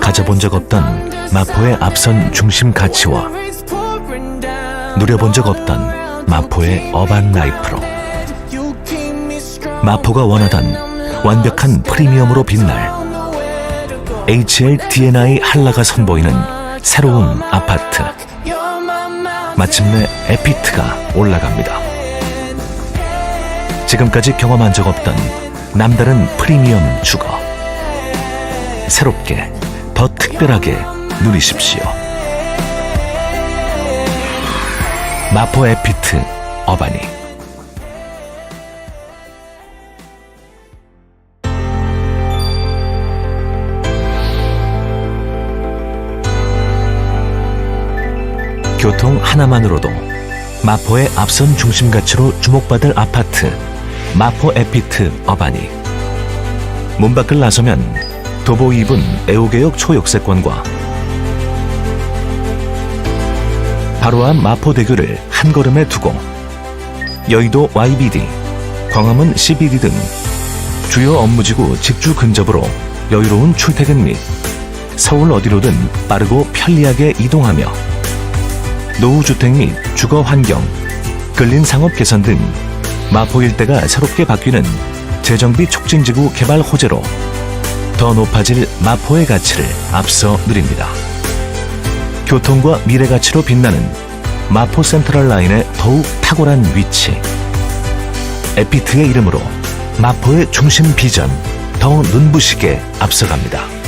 가져본 적 없던 마포의 앞선 중심 가치와 누려본 적 없던 마포의 어반 라이프로. 마포가 원하던 완벽한 프리미엄으로 빛날 HL D&I 한라가 선보이는 새로운 아파트. 마침내 에피트가 올라갑니다. 지금까지 경험한 적 없던 남다른 프리미엄 주거 새롭게 더 특별하게 누리십시오. 마포 에피트 어바니 교통 하나만으로도 마포의 앞선 중심 가치로 주목받을 아파트 마포 에피트 어바니 문 밖을 나서면 도보 2분 애호개역 초역세권과 바로 앞 마포대교를 한 걸음에 두고 여의도 YBD, 광화문 CBD 등 주요 업무지구 직주 근접으로 여유로운 출퇴근 및 서울 어디로든 빠르고 편리하게 이동하며 노후주택 및 주거 환경, 근린 상업 개선 등 마포 일대가 새롭게 바뀌는 재정비 촉진지구 개발 호재로 더 높아질 마포의 가치를 앞서 누립니다. 교통과 미래 가치로 빛나는 마포 센트럴 라인의 더욱 탁월한 위치. 에피트의 이름으로 마포의 중심 비전 더 눈부시게 앞서갑니다.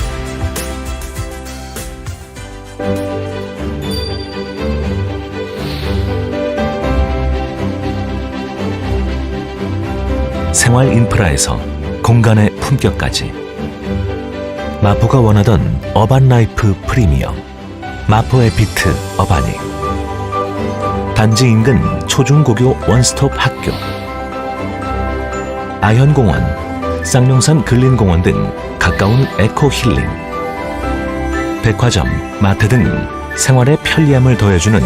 생활 인프라에서 공간의 품격까지. 마포가 원하던 어반 라이프 프리미엄 마포 에피트 어바니 단지 인근 초중고교 원스톱 학교. 아현공원 쌍용산 근린공원 등 가까운 에코 힐링. 백화점, 마트 등 생활의 편리함을 더해주는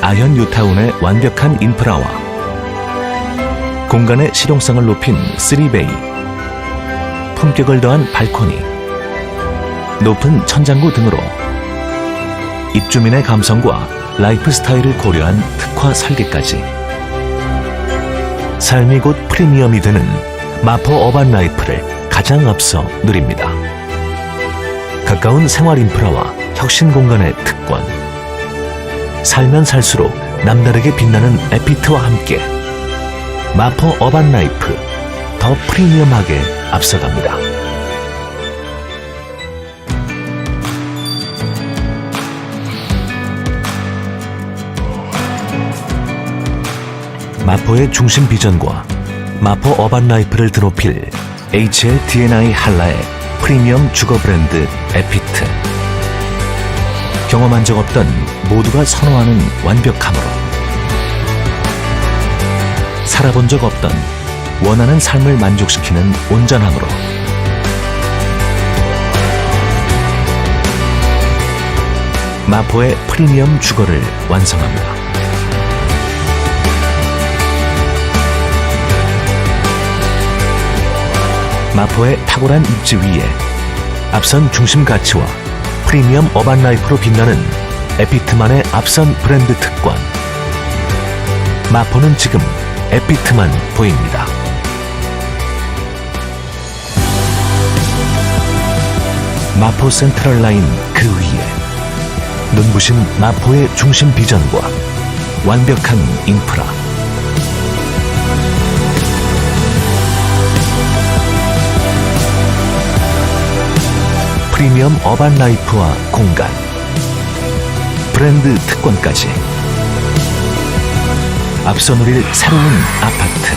아현 유타운의 완벽한 인프라와 공간의 실용성을 높인 3베이. 품격을 더한 발코니. 높은 천장구 등으로 입주민의 감성과 라이프 스타일을 고려한 특화 설계까지. 삶이 곧 프리미엄이 되는 마포 어반 라이프를 가장 앞서 누립니다. 가까운 생활 인프라와 혁신 공간의 특권. 살면 살수록 남다르게 빛나는 에피트와 함께 마포 어반 라이프 더 프리미엄하게 앞서갑니다. 마포의 중심 비전과 마포 어반 라이프를 드높일 HL D&I 한라의 프리미엄 주거 브랜드 에피트. 경험 한 적 없던 모두가 선호하는 완벽함으로 살아본 적 없던 원하는 삶을 만족시키는 온전함으로 마포의 프리미엄 주거를 완성합니다. 마포의 탁월한 입지 위에 앞선 중심 가치와 프리미엄 어반 라이프로 빛나는 에피트만의 앞선 브랜드 특권. 마포는 지금 에피트만 보입니다. 마포 센트럴 라인 그 위에 눈부신 마포의 중심 비전과 완벽한 인프라. 프리미엄 어반 라이프와 공간, 브랜드 특권까지 앞서 누릴 새로운 아파트.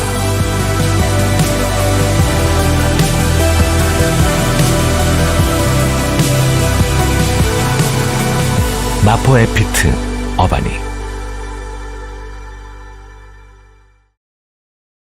마포 에피트 어바니